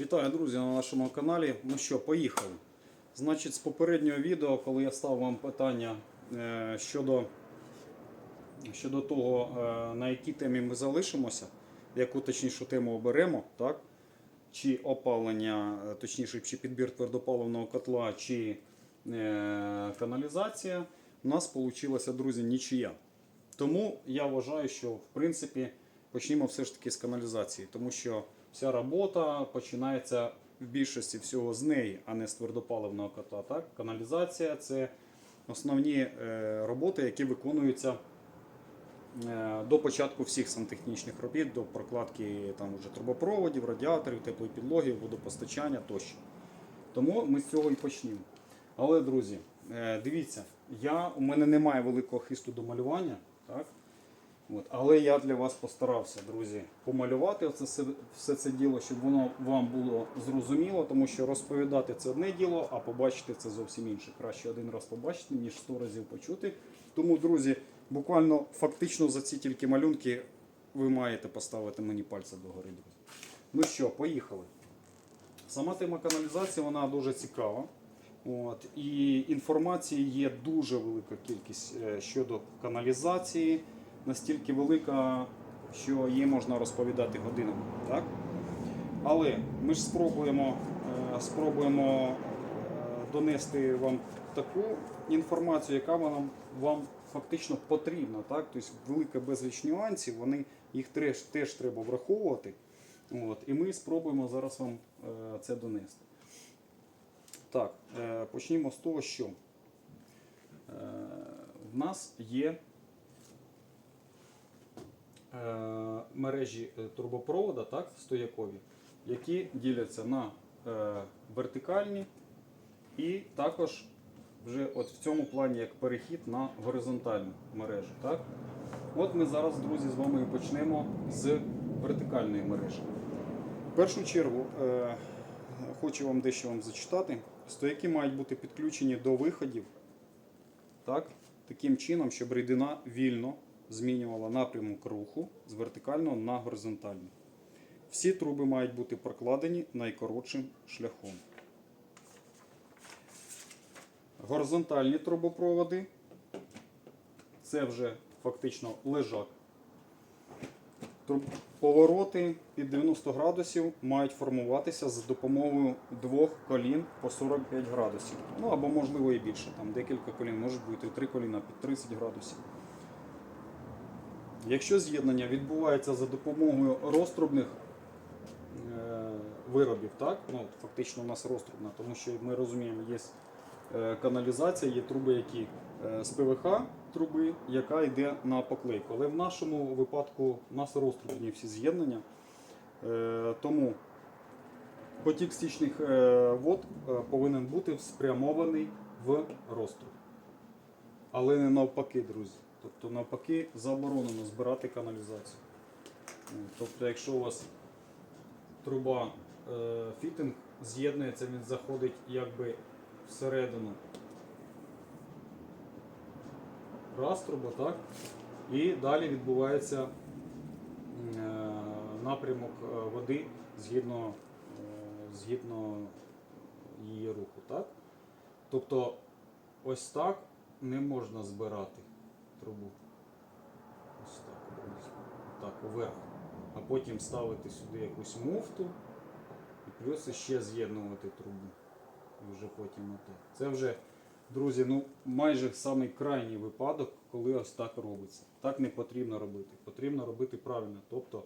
Вітаю, друзі, на нашому каналі. Ну що, поїхали. Значить, з попереднього відео, коли я став вам питання е, щодо, щодо того, е, на якій темі ми залишимося, яку точнішу тему оберемо, так? чи опалення, е, точніше, чи підбір твердопаливного котла, чи каналізація, у нас вийшла, друзі, нічия. Тому я вважаю, що в принципі почнімо все ж таки з каналізації, тому що вся робота починається в більшості всього з неї, а не з твердопаливного котла. Так? Каналізація це основні е, роботи, які виконуються е, до початку всіх сантехнічних робіт, до прокладки там, уже трубопроводів, радіаторів, теплої підлоги, водопостачання тощо. Тому ми з цього і почнемо. Але, друзі, е, дивіться, я, у мене немає великого хисту до малювання, так? От, але я для вас постарався, друзі, помалювати оце, все, це діло, щоб воно вам було зрозуміло, тому що розповідати це одне діло, а побачити це зовсім інше. Краще один раз побачити, ніж сто разів почути. Тому, друзі, буквально фактично за ці тільки малюнки ви маєте поставити мені пальця догори, друзі. Ну що, поїхали. Сама тема каналізації вона дуже цікава. От, і інформації є дуже велика кількість е, щодо каналізації, настільки велика, що її можна розповідати годинами. Так? Але ми ж спробуємо, е, спробуємо е, донести вам таку інформацію, яка вам, вам фактично потрібна. Так? Тобто велика безліч нюансів, вони, їх теж, теж треба враховувати. От, і ми спробуємо зараз вам е, це донести. Так, почнімо з того, що в нас є мережі е, трубопровода, так, стоякові, які діляться на е, вертикальні і також вже от в цьому плані як перехід на горизонтальну мережу. Так? От ми зараз, друзі, з вами і почнемо з вертикальної мережі. В першу чергу е, хочу вам дещо вам зачитати. Стояки мають бути підключені до виходів так, таким чином, щоб рідина вільно змінювала напрямок руху з вертикального на горизонтальний. Всі труби мають бути прокладені найкоротшим шляхом. Горизонтальні трубопроводи це вже фактично лежак. Повороти під 90 градусів мають формуватися за допомогою двох колін по 45 градусів. Ну або можливо і більше. Там декілька колін, може бути три коліна під 30 градусів. Якщо з'єднання відбувається за допомогою розтрубних е, виробів, так? Ну, фактично у нас розтрубна, тому що ми розуміємо, є е, каналізація, є труби, які е, з ПВХ труби, яка йде на поклейку. Але в нашому випадку у нас розтрубні всі з'єднання. Тому потік стічних вод повинен бути спрямований в розтруб. Але не навпаки, друзі. Тобто навпаки заборонено збирати каналізацію. Тобто, якщо у вас труба е, фітинг з'єднується, він заходить якби всередину раструба, так? І далі відбувається е, напрямок е, води згідно, е, згідно її руху. Так? Тобто ось так не можна збирати трубу. Ось так. Так, уверх. А потім ставити сюди якусь муфту і плюс ще з'єднувати трубу. І вже потім отак. Це вже, друзі, ну майже самий крайній випадок, коли ось так робиться. Так не потрібно робити. Потрібно робити правильно. Тобто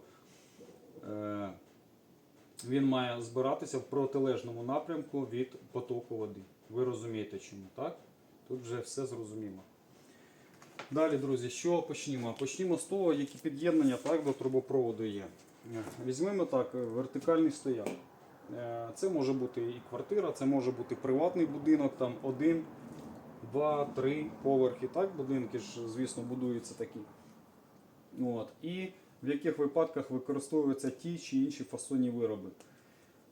е- він має збиратися в протилежному напрямку від потоку води. Ви розумієте чому, так? Тут вже все зрозуміло. Далі, друзі, що почнімо? Почнімо з того, які під'єднання так, до трубопроводу є. Е, Візьмемо так, е, вертикальний стояк. Е, Це може бути і квартира, це може бути приватний будинок, там один, два, три поверхи. Так, будинки ж, звісно, будуються такі. От. І в яких випадках використовуються ті чи інші фасонні вироби.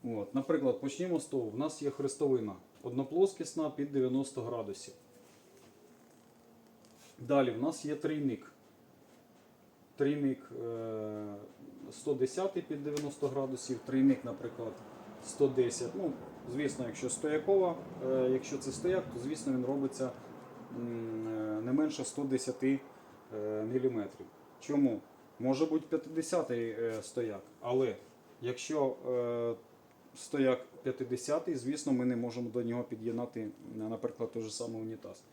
От. Наприклад, почнімо з того, в нас є хрестовина одноплоскісна під 90 градусів. Далі в нас є трійник. Трійник е, 110 під 90 градусів, трійник, наприклад, 110. Ну, звісно, якщо стоякова, е, якщо це стояк, то звісно він робиться е, не менше 110 мм. Чому? Може бути 50 е, стояк, але якщо е, стояк 50, звісно, ми не можемо до нього під'єднати, е, наприклад, той же самий унітаз.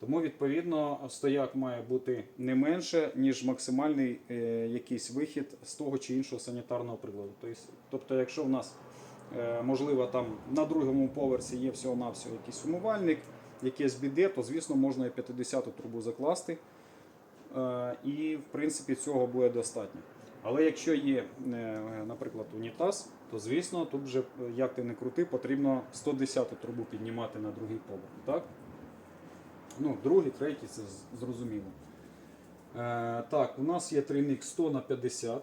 Тому, відповідно, стояк має бути не менше, ніж максимальний е, якийсь вихід з того чи іншого санітарного приладу. Тобто, тобто якщо в нас, е, можливо, там на другому поверсі є всього-навсього якийсь умивальник, якесь біде, то, звісно, можна і 50-ту трубу закласти. Е, і, в принципі, цього буде достатньо. Але якщо є, наприклад, унітаз, то звісно, тут вже, як ти не крути, потрібно 110-ту трубу піднімати на другий поверх. Так? Ну, другий, третій, це зрозуміло. Е, так, у нас є трійник 100 на 50.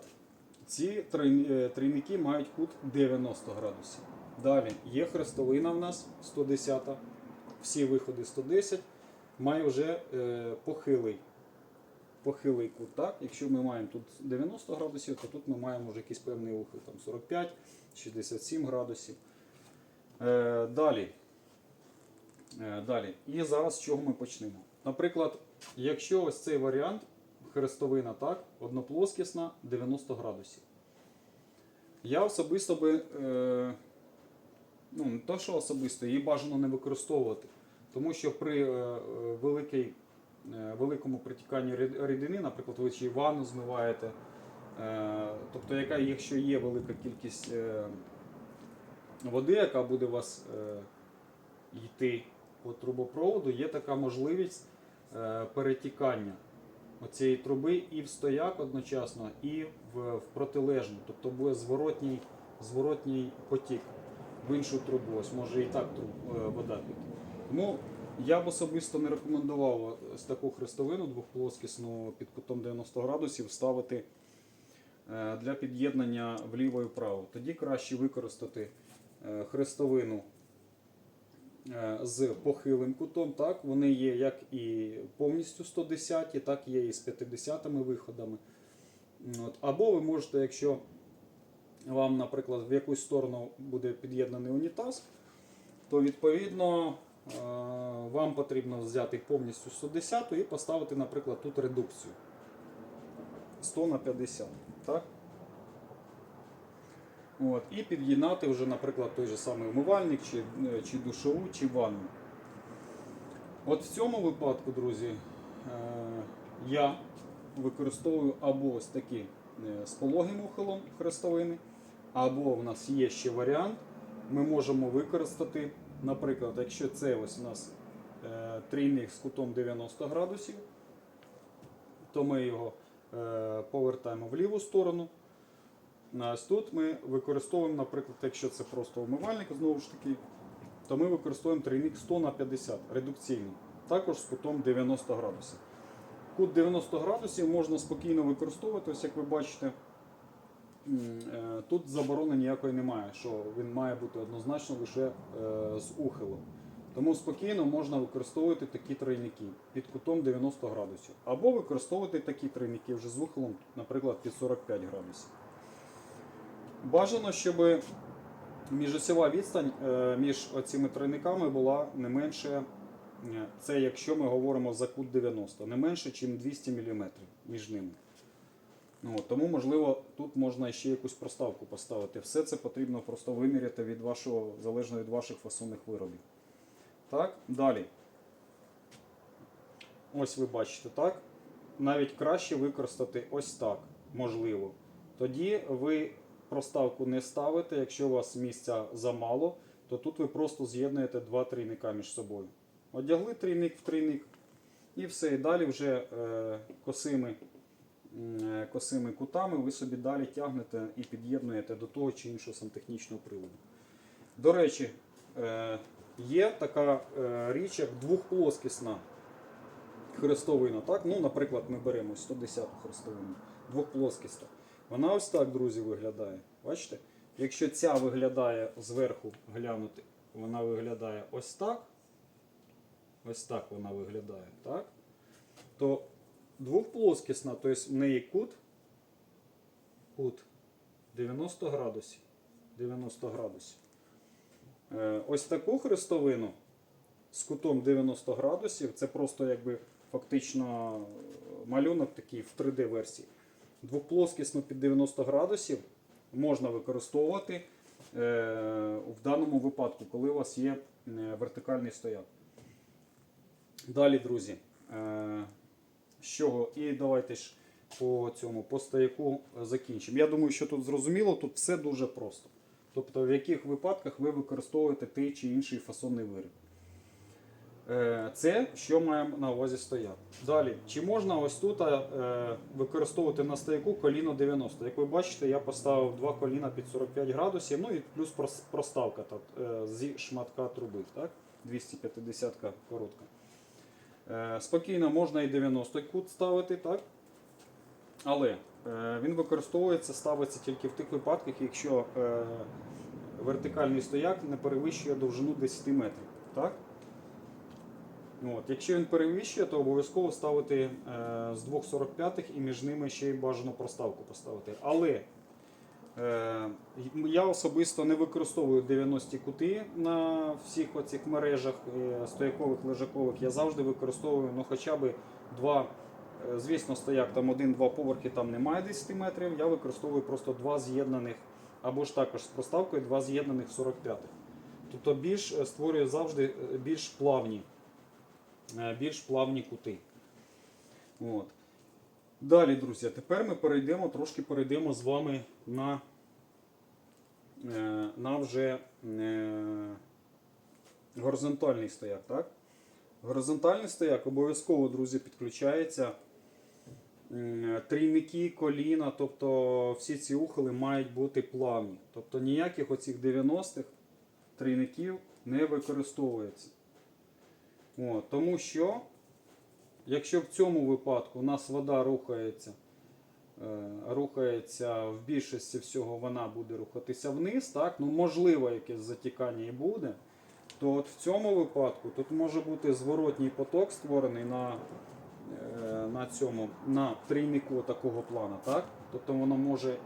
Ці е, трійники мають кут 90 градусів. Далі є хрестовина в нас 110, всі виходи 110, має вже е, похилий, похилий кут. Так? Якщо ми маємо тут 90 градусів, то тут ми маємо вже якийсь певний ухил, там 45, 67 градусів. Е, далі. Е, Далі. І зараз з чого ми почнемо? Наприклад, якщо ось цей варіант, хрестовина, так, одноплоскісна 90 градусів. Я особисто би, е, ну, не то, що особисто, її бажано не використовувати. Тому що при е, великій, е, великому притіканні рідини, наприклад, ви чи ванну змиваєте, е, тобто, яка, якщо є велика кількість е, води, яка буде у вас е, йти по трубопроводу, є така можливість е, перетікання оцієї труби і в стояк одночасно, і в, протилежну. Тобто буде зворотній, зворотній потік в іншу трубу. Ось може і так е, вода піти. Тому я б особисто не рекомендував з таку хрестовину двохплоскісну під кутом 90 градусів ставити е, для під'єднання вліво і вправо. Тоді краще використати хрестовину з похилим кутом. Так? Вони є як і повністю 110, так є і з 50 виходами. От. Або ви можете, якщо вам, наприклад, в якусь сторону буде під'єднаний унітаз, то відповідно е, вам потрібно взяти повністю 110 і поставити, наприклад, тут редукцію 100 на 50. Так? От, і під'єднати вже, наприклад, той же самий умивальник, чи, е, чи душову, чи ванну. От в цьому випадку, друзі, е, я використовую або ось такі е, з пологим ухилом хрестовини, або в нас є ще варіант. Ми можемо використати, наприклад, якщо це ось у нас трійник з кутом 90 градусів, то ми його повертаємо в ліву сторону. Тут ми використовуємо, наприклад, якщо це просто умивальник, знову ж таки, то ми використовуємо трійник 100 на 50 редукційний, також з кутом 90 градусів. Кут 90 градусів можна спокійно використовувати, ось як ви бачите. е, Тут заборони ніякої немає, що він має бути однозначно лише е, з ухилом. Тому спокійно можна використовувати такі тройники під кутом 90 градусів. Або використовувати такі тройники вже з ухилом, наприклад, під 45 градусів. Бажано, щоб міжосьова відстань е, між цими тройниками була не менше, е, це якщо ми говоримо за кут 90, не менше, ніж 200 мм між ними. Ну, тому, можливо, тут можна ще якусь проставку поставити. Все це потрібно просто виміряти від вашого, залежно від ваших фасонних виробів. Так, далі. Ось ви бачите, так? Навіть краще використати ось так, можливо. Тоді ви проставку не ставите, якщо у вас місця замало, то тут ви просто з'єднуєте два трійника між собою. Одягли трійник в трійник і все. І далі вже е, косими, е, косими кутами ви собі далі тягнете і під'єднуєте до того чи іншого сантехнічного приладу. До речі, е, є така річ, як двохплоскісна хрестовина. Так? Ну, наприклад, ми беремо 110 хрестовину, двохплоскісна. Вона ось так, друзі, виглядає. Бачите? Якщо ця виглядає зверху глянути, вона виглядає ось так. Ось так вона виглядає, так? То двохплоскісна, тобто в неї кут, кут 90 градусів. 90 градусів. Е, Ось таку хрестовину з кутом 90 градусів, це просто якби фактично малюнок такий в 3D-версії. Двоплоскісну під 90 градусів можна використовувати е, в даному випадку, коли у вас є е, вертикальний стояк. Далі, друзі, е, з чого? І давайте ж по цьому по стояку закінчимо. Я думаю, що тут зрозуміло, тут все дуже просто. Тобто, в яких випадках ви використовуєте той чи інший фасонний виріб. Е, Це що маємо на увазі стояк. Далі, чи можна ось тут е, використовувати на стояку коліно 90? Як ви бачите, я поставив два коліна під 45 градусів, ну і плюс проставка так, е, зі шматка труби, так? 250 коротка. Спокійно можна і 90 кут ставити, так? Але він використовується, ставиться тільки в тих випадках, якщо вертикальний стояк не перевищує довжину 10 метрів. Так? От. Якщо він перевищує, то обов'язково ставити е, з 2,45 і між ними ще й бажано проставку поставити. Але е, я особисто не використовую 90 кути на всіх оцих мережах е, стоякових, лежакових. Я завжди використовую ну, хоча б два. е, Звісно, стояк там один-два поверхи, там немає 10 метрів. Я використовую просто два з'єднаних, або ж також з проставкою два з'єднаних 45 Тобто більш е, створює завжди е, більш плавні, більш плавні кути. От. Далі, друзі, тепер ми перейдемо, трошки перейдемо з вами на, е, на вже е, горизонтальний стояк. Так? Горизонтальний стояк обов'язково, друзі, підключається трійники, коліна, тобто всі ці ухили мають бути плавні. Тобто ніяких оцих 90-х трійників не використовується. От, тому що, якщо в цьому випадку у нас вода рухається, е, рухається в більшості всього, вона буде рухатися вниз, так? ну можливо, якесь затікання і буде, то от в цьому випадку тут може бути зворотній поток створений на, е, на цьому, на трійнику такого плана. Так? Тобто воно може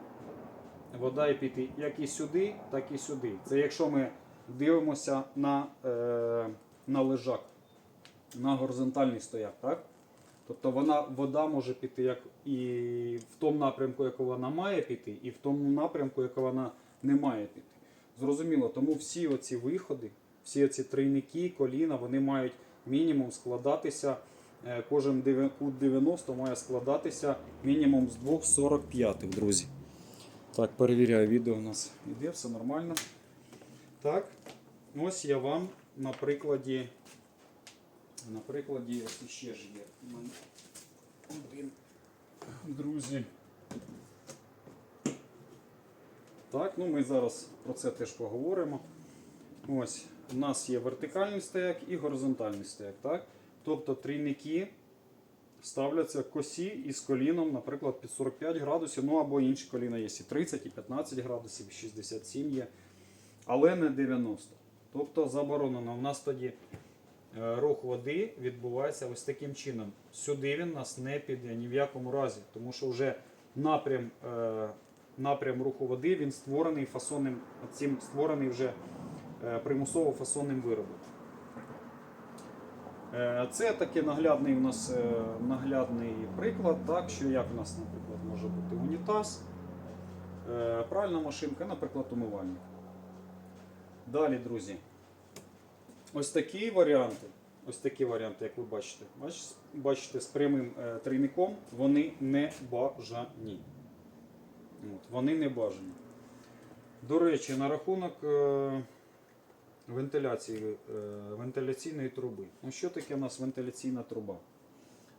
вода і піти як і сюди, так і сюди. Це якщо ми дивимося на, е, на лежак, на горизонтальний стояк. Так? Тобто вона, вода може піти як і в тому напрямку, яку вона має піти, і в тому напрямку, яку вона не має піти. Зрозуміло, тому всі оці виходи, всі оці тройники, коліна, вони мають мінімум складатися. е, Кожен кут 90 має складатися мінімум з 2,45, друзі. Так, перевіряю, відео у нас іде, все нормально. Так, ось я вам на прикладі. На прикладі ще ж є. Один, друзі. Так, ну ми зараз про це теж поговоримо. Ось, у нас є вертикальний стояк і горизонтальний стояк. Так? Тобто трійники ставляться косі із коліном, наприклад, під 45 градусів, ну або інші коліна є і 30, і 15 градусів, і 67 є, але не 90. Тобто заборонено. У нас тоді рух води відбувається ось таким чином. Сюди він нас не піде ні в якому разі, тому що вже напрям, е, напрям руху води він створений фасонним, цим створений вже е, примусово фасонним виробом. Е, Це такий наглядний у нас е, наглядний приклад, так, що як у нас, наприклад, може бути унітаз, е, пральна машинка, наприклад, умивальник. Далі, друзі. Ось такі варіанти. Ось такі варіанти, як ви бачите. Бачите, з прямим е, трійником вони не бажані. От, вони не бажані. До речі, на рахунок е, вентиляції, е, вентиляційної труби. Ну, що таке у нас вентиляційна труба?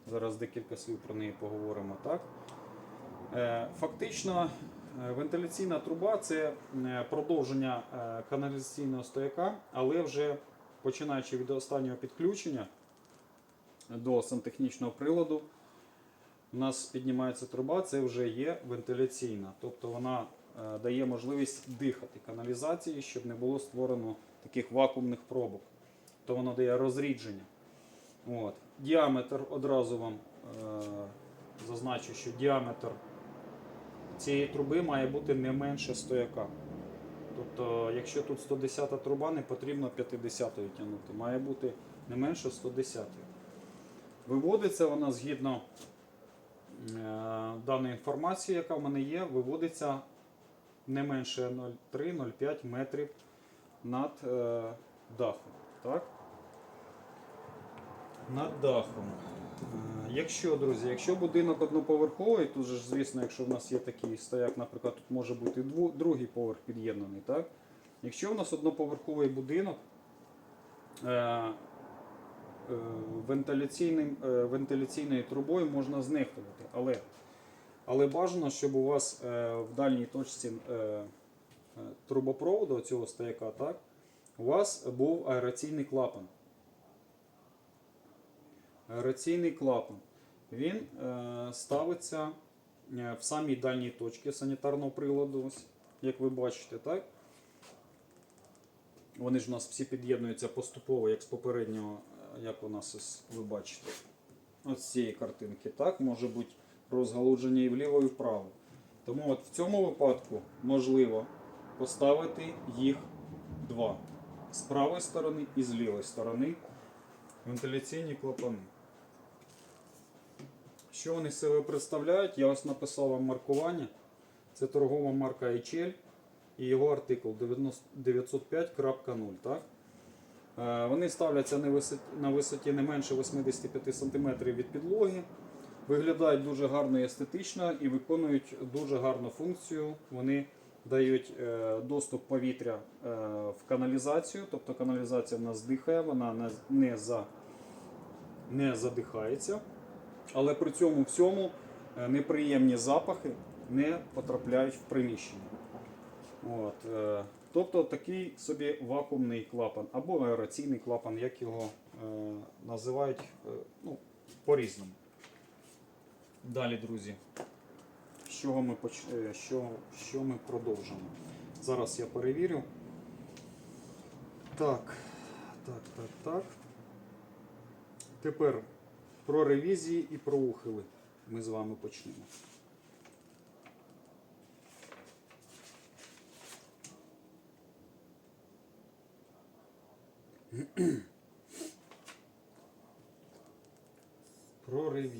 Зараз декілька слів про неї поговоримо. Так? Фактично, вентиляційна труба це продовження каналізаційного стояка, але вже починаючи від останнього підключення до сантехнічного приладу, у нас піднімається труба, це вже є вентиляційна. Тобто вона е, дає можливість дихати каналізації, щоб не було створено таких вакуумних пробок. То воно дає розрідження. От. Діаметр одразу вам е, зазначу, що діаметр цієї труби має бути не менше стояка. Тобто, якщо тут 110 труба, не потрібно 50 тягнути. Має бути не менше 110. Виводиться вона згідно е, даної інформації, яка в мене є, виводиться не менше 0,3-0,5 метрів над е, дахом. Так? Над дахом. Якщо, друзі, якщо будинок одноповерховий, тут же звісно, якщо в нас є такий стояк, наприклад, тут може бути другий поверх під'єднаний, так? Якщо у нас одноповерховий будинок, е, е, е, вентиляційною трубою можна знехтувати. Але, але бажано, щоб у вас в дальній точці трубопроводу цього стояка, так, у вас був аераційний клапан. Аераційний клапан. Він е, ставиться е, в самій дальній точці санітарного приладу, ось, як ви бачите, так? Вони ж у нас всі під'єднуються поступово, як з попереднього, е, як у нас ось, ви бачите. Ось з цієї картинки. Так, може бути розгалудження і вліво, і вправо. Тому от в цьому випадку можливо поставити їх два. З правої сторони і з лівої сторони вентиляційні клапани. Що вони себе представляють? Я ось написав вам маркування. Це торгова марка HL і його артикул 905.0. Так? Е, Вони ставляться на висоті, не менше 85 см від підлоги. Виглядають дуже гарно і естетично і виконують дуже гарну функцію. Вони дають е, доступ повітря е, в каналізацію, тобто каналізація в нас дихає, вона не задихається. Але при цьому всьому е, неприємні запахи не потрапляють в приміщення. От, е, тобто такий собі вакуумний клапан або аераційний клапан, як його е, називають е, ну, по-різному. Далі, друзі, чого ми, поч... е, що, що ми продовжимо? Зараз я перевірю. Так, так, так, так. Тепер про ревізії і про ухили ми з вами почнемо. Про ревізії.